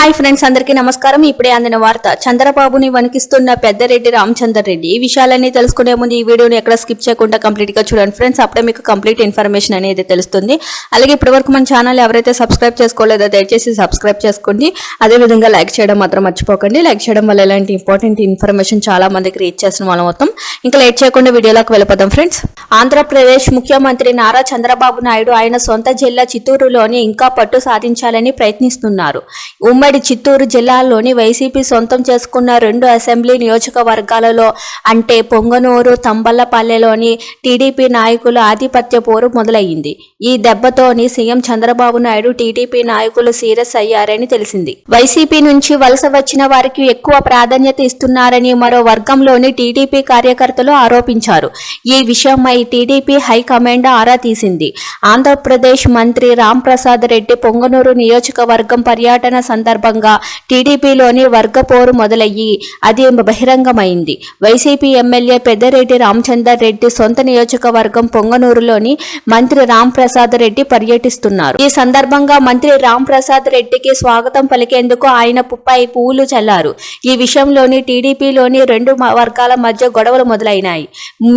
Hi friends అందరికీ నమస్కారం. ఇప్పుడే అందిన వార్త చంద్రబాబుని వణికిస్తున్న పెద్దరెడ్డి రామచందర్ రెడ్డి. ఈ విషయాలన్నీ తెలుసుకునే ముందు ఈ వీడియోని ఎక్కడ స్కిప్ చేయకుండా కంప్లీట్గా చూడండి ఫ్రెండ్స్. అప్పుడే మీకు కంప్లీట్ ఇన్ఫర్మేషన్ అనేది తెలుస్తుంది. అలాగే ఇప్పటివరకు మన ఛానల్ ఎవరైతే సబ్స్క్రైబ్ చేసుకోలేదో దయచేసి సబ్స్క్రైబ్ చేసుకోండి. అదే విధంగా లైక్ చేయడం మాత్రం మర్చిపోకండి. లైక్ చేయడం వల్ల ఇలాంటి ఇంపార్టెంట్ ఇన్ఫర్మేషన్ చాలా మందికి రీచ్ చేసిన వాళ్ళం మొత్తం ఇంకా లేట్ చేయకుండా వీడియోలోకి వెళ్ళిపోదాం ఫ్రెండ్స్. ఆంధ్రప్రదేశ్ ముఖ్యమంత్రి నారా చంద్రబాబు నాయుడు ఆయన సొంత జిల్లా చిత్తూరులోని ఇంకా పట్టు సాధించాలని ప్రయత్నిస్తున్నారు. ఉమ్మడి చిత్తూరు జిల్లాలోని వైసీపీ సొంతం చేసుకున్న రెండు అసెంబ్లీ నియోజకవర్గాలలో అంటే పొంగనూరు తంబల్లపల్లెలోని టీడీపీ నాయకుల ఆధిపత్య పోరు మొదలయ్యింది. ఈ దెబ్బతోని సీఎం చంద్రబాబు నాయుడు టీడీపీ నాయకులు సీరియస్ అయ్యారని తెలిసింది. వైసీపీ నుంచి వలస వచ్చిన వారికి ఎక్కువ ప్రాధాన్యత ఇస్తున్నారని మరో వర్గంలోని టీడీపీ కార్యకర్తలు ఆరోపించారు. ఈ విషయమై టీడీపీ హైకమాండ్ ఆరా తీసింది. ఆంధ్రప్రదేశ్ మంత్రి రామ్ ప్రసాద్ రెడ్డి పొంగనూరు నియోజకవర్గం పర్యటన సందర్భంగా సందర్భంగా టీడీపీలోని వర్గపోరు మొదలయ్యి అది బహిరంగమైంది. వైసీపీ ఎమ్మెల్యే పెద్దిరెడ్డి రామచందర్ రెడ్డి సొంత నియోజకవర్గం పొంగనూరులోని మంత్రి రామ్ ప్రసాద్ రెడ్డి పర్యటిస్తున్నారు. ఈ సందర్భంగా మంత్రి రామ్ ప్రసాద్ రెడ్డికి స్వాగతం పలికేందుకు ఆయన పుప్పై పువ్వులు చల్లారు. ఈ విషయంలోని టీడీపీలోని రెండు వర్గాల మధ్య గొడవలు మొదలైనాయి.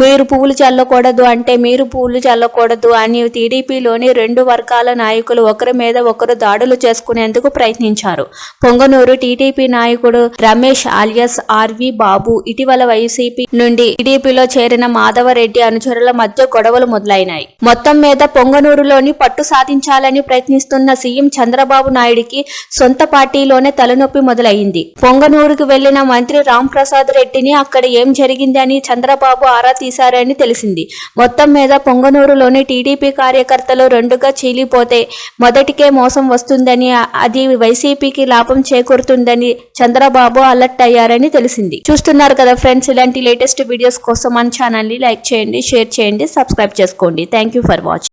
మీరు పువ్వులు చల్లకూడదు అంటే మీరు పువ్వులు చల్లకూడదు అని టీడీపీలోని రెండు వర్గాల నాయకులు ఒకరి మీద ఒకరు దాడులు చేసుకునేందుకు ప్రయత్నించారు. పొంగనూరు టీడీపీ నాయకుడు రమేష్ ఆలియస్ ఆర్వి బాబు ఇటీవల వైసీపీ నుండి టీడీపీలో చేరిన మాధవరెడ్డి అనుచరుల మధ్య గొడవలు మొదలైనాయి. మొత్తం మీద పొంగనూరులోని పట్టు సాధించాలని ప్రయత్నిస్తున్న సీఎం చంద్రబాబు నాయుడికి సొంత పార్టీలోనే తలనొప్పి మొదలైంది. పొంగనూరుకు వెళ్ళిన మంత్రి రామ్ ప్రసాద్ రెడ్డిని అక్కడ ఏం జరిగిందని చంద్రబాబు ఆరా తీశారని తెలిసింది. మొత్తం మీద పొంగనూరులోని టీడీపీ కార్యకర్తలు రెండుగా చీలిపోతే మొదటికే మోసం వస్తుందని అది వైసీపీకి లాభం చేకూరుతుందని చంద్రబాబు అలర్ట్ అయ్యారని తెలిసింది. చూస్తున్నారు కదా ఫ్రెండ్స్ ఇలాంటి లేటెస్ట్ వీడియోస్ కోసం మన ఛానల్ని లైక్ చేయండి షేర్ చేయండి సబ్స్క్రైబ్ చేసుకోండి. Thank you for watching